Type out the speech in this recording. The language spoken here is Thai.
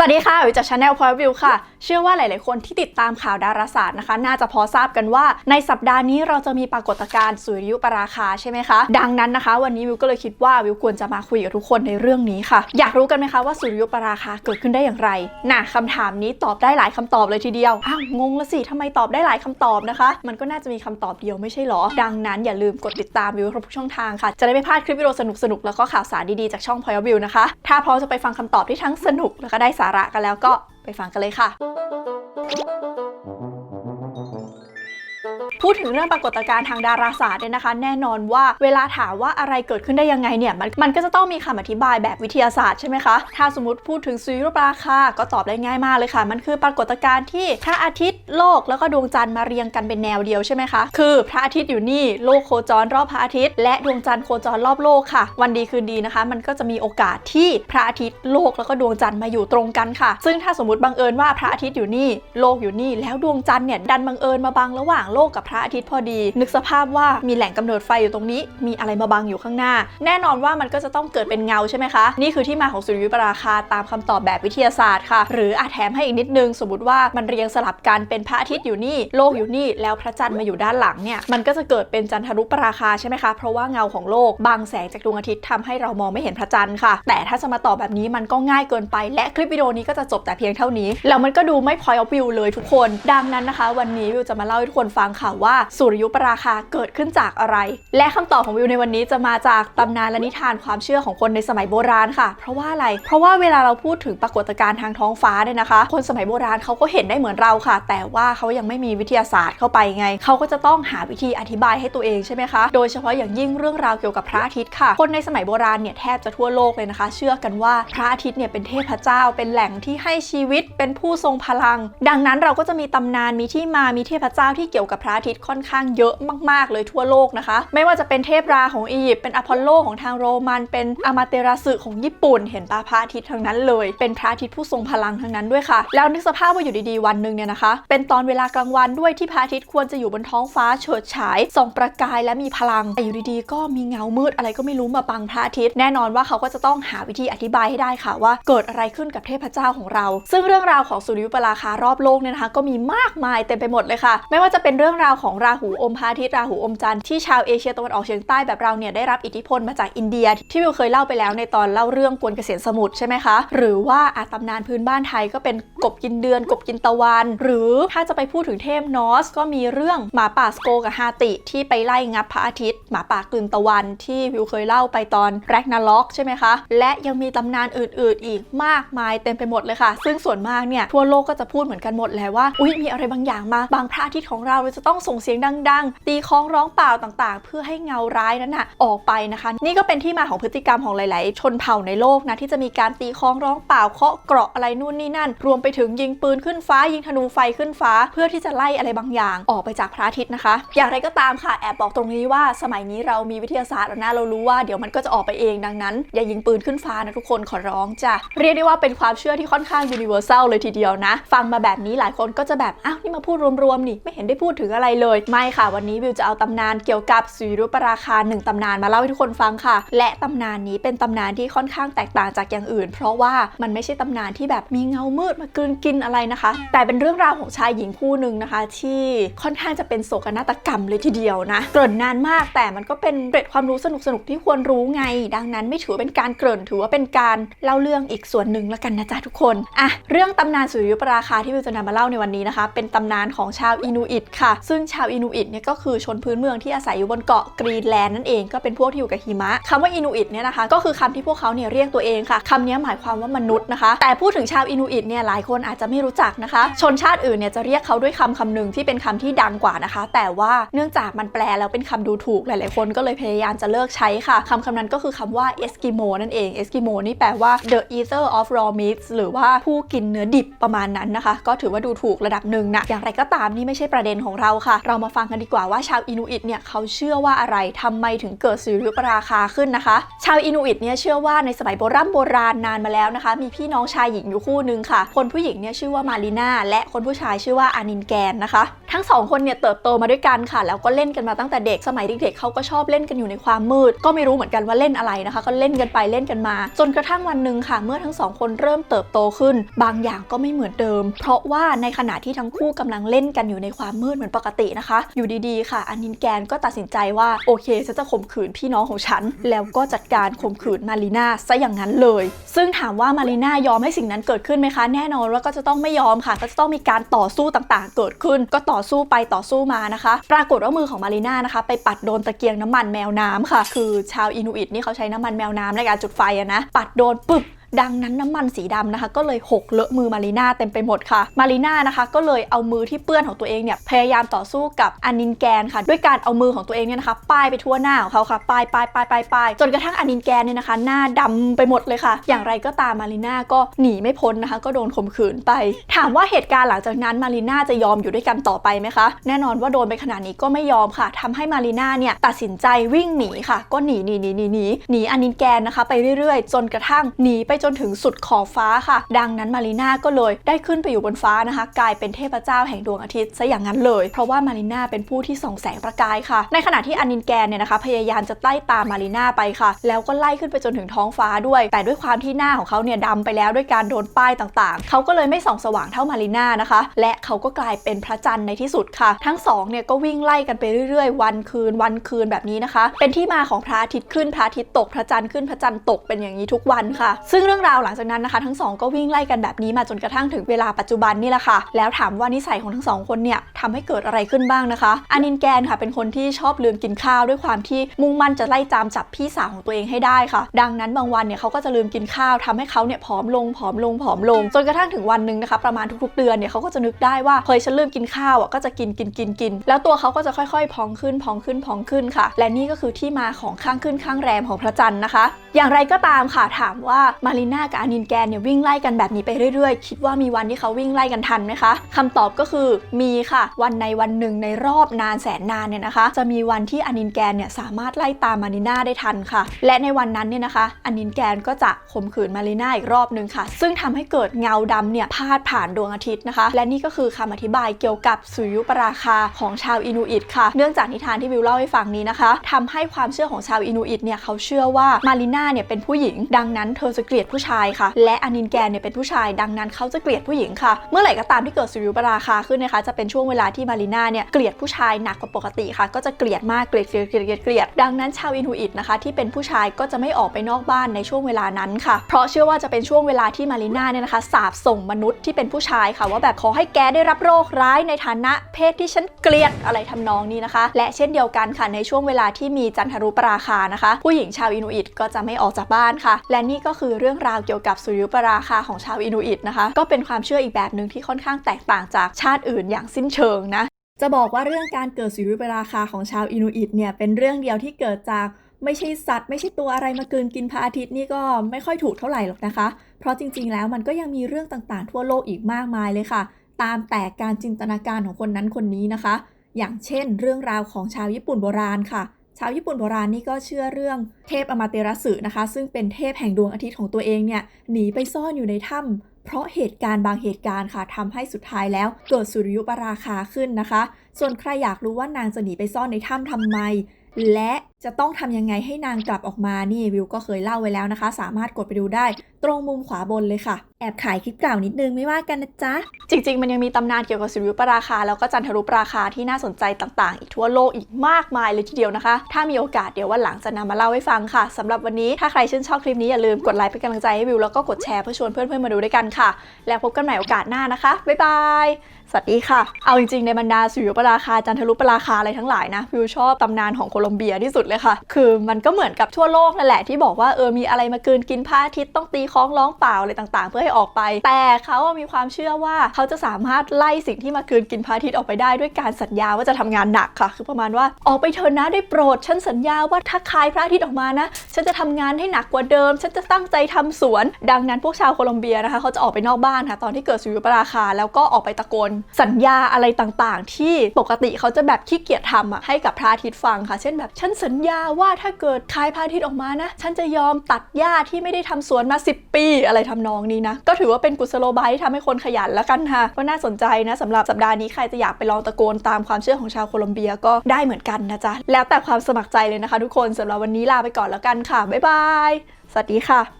สวัสดีค่ะวิวจากชาแนลพอยวิวค่ะ เชื่อว่าหลาย ๆ คนที่ติดตามข่าวดาราศาสตร์นะคะ น่าจะพอทราบกันว่า ในสัปดาห์นี้เราจะมีปรากฏการณ์สุริยุปราคาใช่ไหมคะ ดังนั้นนะคะ วันนี้วิวก็เลยคิดว่าวิวควรจะมาคุยกับทุกคนในเรื่องนี้ค่ะ อยากรู้กันไหมคะว่าสุริยุปราคาเกิดขึ้นได้อย่างไรน่ะคำถามนี้ตอบได้หลายคำตอบเลยทีเดียว อ้าวงงละสิทำไมตอบได้หลายคำตอบนะคะ มันก็น่าจะมีคำตอบเดียวไม่ใช่หรอ ดังนั้นอย่าลืมกดติดตามวิวครบทุกช่องทางค่ะ จะได้ไม่พลาดคลิปวิดีโอสนุก ๆ แล้วก็ข่าวสารดี ๆ จากช่อง Point of View นะคะ ถ้าพร้อมจะไปฟังคำตอบที่ทั้งสนุกแล้วก็ได้สาระกันแล้วก็ไปฟังกันเลยค่ะ พูดถึงเรื่องปรากฏการณ์ทางดาราศาสตร์เนี่ยนะคะ แน่นอนว่าเวลาถามว่าอะไรเกิดขึ้นได้ยังไงเนี่ยมันมันก็จะต้องมีคำอธิบายแบบวิทยาศาสตร์ใช่ไหมคะ ถ้าสมมติพูดถึงสุริยุปราคาก็ตอบได้ง่ายมากเลยค่ะ มันคือปรากฏการณ์ที่พระอาทิตย์โลกแล้วก็ดวงจันทร์มาเรียงกันเป็นแนวเดียวใช่ไหมคะ คือพระอาทิตย์อยู่นี่โลกโคจรรอบพระอาทิตย์ และดวงจันทร์โคจรรอบโลกค่ะ วันดีคืนดีนะคะ มันก็จะมีโอกาสที่พระอาทิตย์โลกแล้วก็ดวงจันทร์มาอยู่ตรงกันค่ะ ซึ่งถ้าสมมติบังเอิญว่าพระอาทิตย์อยู่นี่โลกอยู่นี่แล้วดวงจันทร์เนี่ยดันบังเอิญมาบังระหว่างโลกกับพระอาทิตย์พอดี นึกสภาพว่ามีแหล่งกำเนิดไฟอยู่ตรงนี้ มีอะไรมาบังอยู่ข้างหน้า แน่นอนว่ามันก็จะต้องเกิดเป็นเงาใช่ไหมคะ นี่คือที่มาของสุริยุปราคาตามคำตอบแบบวิทยาศาสตร์ค่ะ หรืออาจแถมให้อีกนิดนึง สมมติว่ามันเรียงสลับกันเป็นพระอาทิตย์อยู่นี่ โลกอยู่นี่ แล้วพระจันทร์มาอยู่ด้านหลังเนี่ย มันก็จะเกิดเป็นจันทรุปราคาใช่ไหมคะ เพราะว่าเงาของโลกบังแสงจากดวงอาทิตย์ทำให้เรามองไม่เห็นพระจันทร์ค่ะ แต่ถ้าจะมาตอบแบบนี้มันก็ง่ายเกินไป และคลิปวิดีโอนี้ก็จะจบแต่เพียงเท่านี้ แล้วมันก็ดูไม่ point of view เลยทุกคน ดังนั้นนะคะ วันนี้วิวจะมาเล่าให้ทุกคนฟังค่ะว่าสุริยุปราคาเกิดขึ้นจากอะไร และคำตอบของวิวในวันนี้จะมาจากตำนานและนิทานความเชื่อของคนในสมัยโบราณค่ะ เพราะว่าอะไร เพราะว่าเวลาเราพูดถึงปรากฏการณ์ทางท้องฟ้าเนี่ยนะคะ คนสมัยโบราณเขาก็เห็นได้เหมือนเราค่ะ แต่ว่าเขายังไม่มีวิทยาศาสตร์เข้าไปไง เขาก็จะต้องหาวิธีอธิบายให้ตัวเองใช่ไหมคะ โดยเฉพาะอย่างยิ่งเรื่องราวเกี่ยวกับพระอาทิตย์ค่ะ คนในสมัยโบราณเนี่ยแทบจะทั่วโลกเลยนะคะ เชื่อกันว่าพระอาทิตย์เนี่ยเป็นเทพเจ้า เป็นแหล่งที่ให้ชีวิต เป็นผู้ทรงพลัง ดังนั้นเราก็จะมีตำนาน มีที่มา มีเทพเจ้าที่เกี่ยวกับพระอาทิตย์ค่อนข้างเยอะมาก ๆ เลยทั่วโลกนะคะ ไม่ว่าจะเป็นเทพราของอียิปต์เป็นอพอลโลของทางโรมันเป็นอามาเตราสึของญี่ปุ่น เห็นปะพระอาทิตย์ทั้งนั้นเลย เป็นพระอาทิตย์ผู้ทรงพลังทั้งนั้นด้วยค่ะ แล้วนึกสภาพว่าอยู่ดีๆวันหนึ่งเนี่ยนะคะ เป็นตอนเวลากลางวันด้วยที่พระอาทิตย์ควรจะอยู่บนท้องฟ้าเฉิดฉายส่องประกายและมีพลังแต่อยู่ดีๆ ก็มีเงามืดอะไรก็ไม่รู้มาบังพระอาทิตย์แน่นอนว่าเขาก็จะต้องหาวิธีอธิบายให้ได้ค่ะว่าเกิดอะไรขึ้นกับเทพเจ้าของเรา ซึ่งเรื่องราวของสุริยุปราคารอบโลกเนี่ยนะคะก็มีมากมายเต็มไปหมดเลยค่ะ ไม่ว่าจะเป็นเรื่องราวของราหูอมพระอาทิตย์ราหูอมจันทร์ที่ชาวเอเชียตะวันออกเฉียงใต้แบบเราเนี่ยได้รับอิทธิพลมาจากอินเดีย ที่วิวเคยเล่าไปแล้วในตอนเล่าเรื่องกวนเกษียณสมุทรใช่ไหมคะหรือว่าอาตำนานพื้นบ้านไทยก็เป็นกบกินเดือน กบกินตะวัน หรือถ้าจะไปพูดถึงเทพนอส ก็มีเรื่องหมาป่าสโกกับฮาติ ที่ไปไล่งับพระอาทิตย์หมาป่ากลืนตะวันที่วิวเคยเล่าไปตอนแรกนาล็อกใช่ไหมคะและยังมีตำนานอื่น ๆ อีกมากมายเต็มไปหมดเลยค่ะ ซึ่งส่วนมากเนี่ยทั่วโลกก็จะพูดเหมือนกันหมดแหละว่าอุ๊ยมีอะไรบางอย่างมาบางพระอาทิตย์ของเราเราจะต้องส่งเสียงดังๆ ตีคล้องร้องเปล่าต่างๆ เพื่อให้เงาร้ายนั้นน่ะออกไปนะคะ นี่ก็เป็นที่มาของพฤติกรรมของหลาย ๆ ชนเผ่าในโลกนะที่จะมีการตีคล้องร้องเปล่าเคาะเกราะอะไรนู่นนี่นั่น รวมไปถึงยิงปืนขึ้นฟ้า ยิงธนูไฟขึ้นฟ้า เพื่อที่จะไล่อะไรบางอย่างออกไปจากพระอาทิตย์นะคะ อย่างไรก็ตามค่ะแอบบอกตรงนี้ว่าสมัยนี้เรามีวิทยาศาสตร์แล้วนะเรารู้ว่าเดี๋ยวมันก็จะออกไปเองดังนั้น อย่ายิงปืนขึ้นฟ้านะทุกคนขอร้องจ้ะเรียกได้ว่าเป็นความเชื่อที่ค่อนข้าง universal เลยทีเดียวนะ ฟังมาแบบนี้หลายคนก็จะแบบอ้าวนี่มาพูดรวมๆนี่ไม่เห็นได้พูดถึงอะไรเลยไม่ค่ะ วันนี้วิวจะเอาตำนานเกี่ยวกับสุริยุปราคาหนึ่งตำนานมาเล่าให้ทุกคนฟังค่ะ และตำนานนี้เป็นตำนานที่ค่อนข้างแตกต่างจากอย่างอื่น เพราะว่ามันไม่ใช่ตำนานที่แบบมีเงามืดมากลืนกินอะไรนะคะ แต่เป็นเรื่องราวของชายหญิงคู่หนึ่งนะคะ ที่ค่อนข้างจะเป็นโศกนาฏกรรมเลยทีเดียวนะเกริ่นนานมากแต่มันก็เป็นเกร็ดความรู้สนุกๆที่ควรรู้ไง ดังนั้นไม่ถือเป็นการเกริ่นถือว่าเป็นการเล่าเรื่องอีกส่วนหนึ่งละกันนะจ๊ะทุกคนอะเรื่องตำนานสุริยุปราคาที่วิวจะนำมาเล่าในวันนี้นะคะ เป็นตำนานของชาวอินูอิตค่ะซึ่งงชาวอินูอิตเนี่ยก็คือชนพื้นเมืองที่อาศัยอยู่บนเกาะกรีนแลนด์นั่นเองก็เป็นพวกที่อยู่กับหิมะคำว่าอินูอิตเนี่ยนะคะ ก็คือคำที่พวกเขาเนี่ยเรียกตัวเองค่ะคำนี้หมายความว่ามนุษย์นะคะ แต่พูดถึงชาวอินูอิตเนี่ยหลายคนอาจจะไม่รู้จักนะคะ ชนชาติอื่นเนี่ยจะเรียกเขาด้วยคำคำหนึ่งที่เป็นคำที่ดังกว่านะคะ แต่ว่าเนื่องจากมันแปลแล้วเป็นคำดูถูกหลาย ๆ คนก็เลยพยายามจะเลิกใช้ค่ะคำคำนั้นก็คือคำว่าเอสกิโมนั่นเองเอสกิโมนี่แปลว่า the eater of raw meats หรือว่าผู้กินเนื้อดิบประมาณนั้นนะคะ ก็ถือว่าดูถูกระดับหนึ่งนะอย่างไรก็ตามนี่ไม่ใช่ประเด็นของเราค่ะเรามาฟังกันดีกว่าว่าชาวอินูอิตเนี่ยเขาเชื่อว่าอะไรทำไมถึงเกิดสุริยุปราคาขึ้นนะคะ ชาวอินูอิตเนี่ยเชื่อว่าในสมัยโบราณโบราณนานมาแล้วนะคะ มีพี่น้องชายหญิงอยู่คู่หนึงค่ะ คนผู้หญิงเนี่ยชื่อว่ามารีนาและคนผู้ชายชื่อว่าอานินแกนนะคะ ทั้งสองคนเนี่ยเติบโตมาด้วยกันค่ะ แล้วก็เล่นกันมาตั้งแต่เด็กสมัยเด็กๆเขาก็ชอบเล่นกันอยู่ในความมืด ก็ไม่รู้เหมือนกันว่าเล่นอะไรนะคะ ก็เล่นกันไปเล่นกันมา จนกระทั่งวันหนึ่งค่ะ เมื่อทั้งสองคนเริ่มเติบโตขึ้น บางอย่างก็ไม่เหมือนเดิม เพราะว่าในขณะที่ทั้งคู่กำลังเล่นกันอยู่ในความมืดเหมือนปกตินะคะ อยู่ดีๆ ค่ะอานินแกนก็ตัดสินใจว่าโอเคฉันจะข่มขืนพี่น้องของฉัน แล้วก็จัดการข่มขืนมารีนาซะอย่างนั้นเลย ซึ่งถามว่ามารีนายอมให้สิ่งนั้นเกิดขึ้นไหมคะ แน่นอนว่าก็จะต้องไม่ยอมค่ะ ก็จะต้องมีการต่อสู้ต่างๆ เกิดขึ้น ก็ต่อสู้ไปต่อสู้มานะคะ ปรากฏว่ามือของมารีนานะคะ ไปปัดโดนตะเกียงน้ำมันแมวน้ำค่ะ คือชาวอินูอิตนี่เขาใช้น้ำมันแมวน้ำในการจุดไฟอะนะปัดโดนปึ๊บ ดังนั้นน้ำมันสีดำนะคะ ก็เลยหกเลอะมือมารีนาเต็มไปหมดค่ะ มารีนานะคะ ก็เลยเอามือที่เปื้อนของตัวเองเนี่ยพยายามต่อสู้กับอานินแกนค่ะ ด้วยการเอามือของตัวเองเนี่ยนะคะป้ายไปทั่วหน้าของเขาค่ะป้ายป้ายป้ายป้ายป้ายจนกระทั่งอานินแกนเนี่ยนะคะ หน้าดำไปหมดเลยค่ะ อย่างไรก็ตามมารีนาก็หนีไม่พ้นนะคะ ก็โดนข่มขืนไป ถามว่าเหตุการณ์หลังจากนั้นมารีนาจะยอมอยู่ด้วยกันต่อไปไหมคะ แน่นอนว่าโดนไปขนาดนี้ก็ไม่ยอมค่ะทำให้มารีนาเนี่ยตัดสินใจวิ่งหนีค่ะ ก็หนีหนีหนีหนีหนีหนีอานินแกนนะคะ ไปเรื่อยๆ จนกระทั่งหนีไปจนถึงสุดขอบฟ้าค่ะ ดังนั้นมารีนาก็เลยได้ขึ้นไปอยู่บนฟ้านะคะ กลายเป็นเทพเจ้าแห่งดวงอาทิตย์ซะอย่างนั้นเลย เพราะว่ามารีนาเป็นผู้ที่ส่องแสงประกายค่ะ ในขณะที่อานินแกนเนี่ยนะคะ พยายามจะไล่ตามมารีนาไปค่ะ แล้วก็ไล่ขึ้นไปจนถึงท้องฟ้าด้วย แต่ด้วยความที่หน้าของเขาเนี่ยดำไปแล้วด้วยการโดนป้ายต่างๆ เขาก็เลยไม่ส่องสว่างเท่ามารีนานะคะ และเขาก็กลายเป็นพระจันทร์ในที่สุดค่ะ ทั้งสองเนี่ยก็วิ่งไล่กันไปเรื่อยๆ วันคืนวันคืนแบบนี้นะคะ เป็นที่มาของพระอาทิตย์ขึ้นพระอาทิตย์ตกพระจันทร์ขึ้นพระจันทร์ตกเป็นอย่างนี้ทุกวันค่ะ ซึ่งเรื่องราวหลังจากนั้นนะคะทั้งสองก็วิ่งไล่กันแบบนี้มาจนกระทั่งถึงเวลาปัจจุบันนี่แหละค่ะ แล้วถามว่านิสัยของทั้งสองคนเนี่ยทำให้เกิดอะไรขึ้นบ้างนะคะอานินแกนค่ะเป็นคนที่ชอบลืมกินข้าวด้วยความที่มุ่งมั่นจะไล่จามจับพี่สาวของตัวเองให้ได้ค่ะ ดังนั้นบางวันเนี่ยเขาก็จะลืมกินข้าวทำให้เขาเนี่ยผอมลงผอมลงผอมลงจนกระทั่งถึงวันหนึ่งนะคะประมาณทุกๆเดือนเนี่ยเขาก็จะนึกได้ว่าเฮ้ยฉันลืมกินข้าวอะก็จะกินกินกินกิน แล้วตัวเขาก็จะค่อยๆ พองขึ้นพองขึ้นพองขึ้นค่ะ และนี่ก็คือที่มาของข้างขึ้นข้างแรมของพระจันทร์นะคะ อย่างไรก็ตามค่ะถามว่ามารีน่ากับอานินแกนเนี่ยวิ่งไล่กันแบบนี้ไปเรื่อยๆ คิดว่ามีวันที่เขาวิ่งไล่กันทันไหมคะคำตอบก็คือมีค่ะ วันในวันหนึ่งในรอบนานแสนนานเนี่ยนะคะ จะมีวันที่อานินแกนเนี่ยสามารถไล่ตามมารีน่าได้ทันค่ะ และในวันนั้นเนี่ยนะคะอานินแกนก็จะข่มขืนมารีน่าอีกรอบหนึ่งค่ะ ซึ่งทำให้เกิดเงาดำเนี่ยพาดผ่านดวงอาทิตย์นะคะ และนี่ก็คือคำอธิบายเกี่ยวกับสุริยุปราคาของชาวอินูอิตค่ะ เนื่องจากนิทานที่วิวเล่าให้ฟังนี้นะคะทำให้ความเชื่อของชาวอินูอิตเนี่ยเขาเชื่อว่ามารีน่าเนี่ยเป็นผู้หญิง ดังนั้นเธอจะเกลียดผู้ชายค่ะ และอานินแกนเนี่ยเป็นผู้ชายดังนั้นเขาจะเกลียดผู้หญิงค่ะ เมื่อไหร่ก็ตามที่เกิดสุริยุปราคาขึ้นนะคะ จะเป็นช่วงเวลาที่มารีน่าเนี่ยเกลียดผู้ชายหนักกว่าปกติค่ะ ก็จะเกลียดมากเกลียดเกลียดเกลียดเกลียดเกลียดดังนั้นชาวอินูอิตนะคะ ที่เป็นผู้ชายก็จะไม่ออกไปนอกบ้านในช่วงเวลานั้นค่ะ เพราะเชื่อว่าจะเป็นช่วงเวลาที่มารีน่าเนี่ยนะคะสาบส่งมนุษย์ที่เป็นผู้ชายค่ะว่าแบบขอให้แกได้รับโรคร้ายในฐานะเพศที่ฉันเกลียดอะไรทำนองนี้นะคะ และเช่นเดียวกันค่ะในช่วงเวลาที่มีจันทรุปราคานะคะ ผู้หญิงชาวอินูอิตก็จะไม่ออกจากบ้านค่ะ และนี่ก็คือเรื่องราวเกี่ยวกับสุริยุปราคาของชาวอินูอิตนะคะ ก็เป็นความเชื่ออีกแบบหนึ่งที่ค่อนข้างแตกต่างจากชาติอื่นอย่างสิ้นเชิงนะ จะบอกว่าเรื่องการเกิดสุริยุปราคาของชาวอินูอิตเนี่ยเป็นเรื่องเดียวที่เกิดจากไม่ใช่สัตว์ไม่ใช่ตัวอะไรมากินกินพระอาทิตย์นี่ก็ไม่ค่อยถูกเท่าไหร่หรอกนะคะ เพราะจริงๆแล้วมันก็ยังมีเรื่องต่างๆ ทั่วโลกอีกมากมายเลยค่ะ ตามแต่การจินตนาการของคนนั้นคนนี้นะคะ อย่างเช่น เรื่องราวของชาวญี่ปุ่นโบราณค่ะ ชาวญี่ปุ่นโบราณนี่ก็เชื่อเรื่องเทพอมาเตรัสึนะคะ ซึ่งเป็นเทพแห่งดวงอาทิตย์ของตัวเองเนี่ยหนีไปซ่อนอยู่ในถ้ำเพราะเหตุการณ์บางเหตุการณ์ค่ะทำให้สุดท้ายแล้วเกิดสุริยุปราคาขึ้นนะคะ ส่วนใครอยากรู้ว่านางจะหนีไปซ่อนในถ้ำทำไม และจะต้องทำยังไงให้นางกลับออกมานี่วิวก็เคยเล่าไว้แล้วนะคะ สามารถกดไปดูได้ ตรงมุมขวาบนเลยค่ะ แอบขายคลิปเก่านิดนึงไม่ว่ากันนะจ๊ะ จริง ๆ มันยังมีตำนานเกี่ยวกับสุริยุปราคา แล้วก็จันทรุปราคาที่น่าสนใจต่างๆ อีกทั่วโลกอีกมากมายเลยทีเดียวนะคะ ถ้ามีโอกาสเดี๋ยววันหลังจะนำมาเล่าให้ฟังค่ะสำหรับวันนี้ถ้าใครชื่นชอบคลิปนี้อย่าลืมกดไลค์เป็นกำลังใจให้วิวแล้วก็กดแชร์เพื่อชวนเพื่อนๆมาดูด้วยกันค่ะ แล้วพบกันใหม่โอกาสหน้านะคะบ๊ายบายสวัสดีค่ะ เอาจริงๆในบรรดาสุริยุปราคาจันทรุปราคาอะไรทั้งหลายนะวิวชอบตำนานของโคลอมเบียที่สุดเลยค่ะ คือมันก็เหมือนกับทั่วโลกนั่นแหละที่บอกว่าเออมีอะไรมากืนกินพระอาทิตย์ต้องตีคล้องร้องเปล่าอะไรต่าง ๆ เพื่อให้ออกไป แต่เขามีความเชื่อว่าเขาจะสามารถไล่สิ่งที่มากืนกินพระอาทิตย์ออกไปได้ด้วยการสัญญาว่าจะทำงานหนักค่ะ คือประมาณว่าออกไปเถอะนะได้โปรดฉันสัญญาว่าถ้าคายพระอาทิตย์ออกมานะ ฉันจะทำงานให้หนักกว่าเดิม ฉันจะตั้งใจทำสวน ดังนั้นพวกชาวโคลอมเบียนะคะเขาจะออกไปนอกบ้านค่ะตอนที่เกิดสุริยุปราคา แล้วก็ออกไปตะโกนสัญญาอะไรต่างๆ ที่ปกติเขาจะแบบขี้เกียจทำอะให้กับพระอาทิตย์ฟังค่ะ เช่นแบบฉันสัญญาว่าถ้าเกิดคายพาทิตย์ออกมานะ ฉันจะยอมตัดหญ้าที่ไม่ได้ทำสวนมา 10 ปีอะไรทำนองนี้นะ ก็ถือว่าเป็นกุศโลบายที่ทำให้คนขยันแล้วกันค่ะก็น่าสนใจนะสำหรับสัปดาห์นี้ใครจะอยากไปลองตะโกนตามความเชื่อของชาวโคลอมเบียก็ได้เหมือนกันนะจ๊ะแล้วแต่ความสมัครใจเลยนะคะ ทุกคนสำหรับวันนี้ลาไปก่อนแล้วกันค่ะบ๊ายบายสวัสดีค่ะ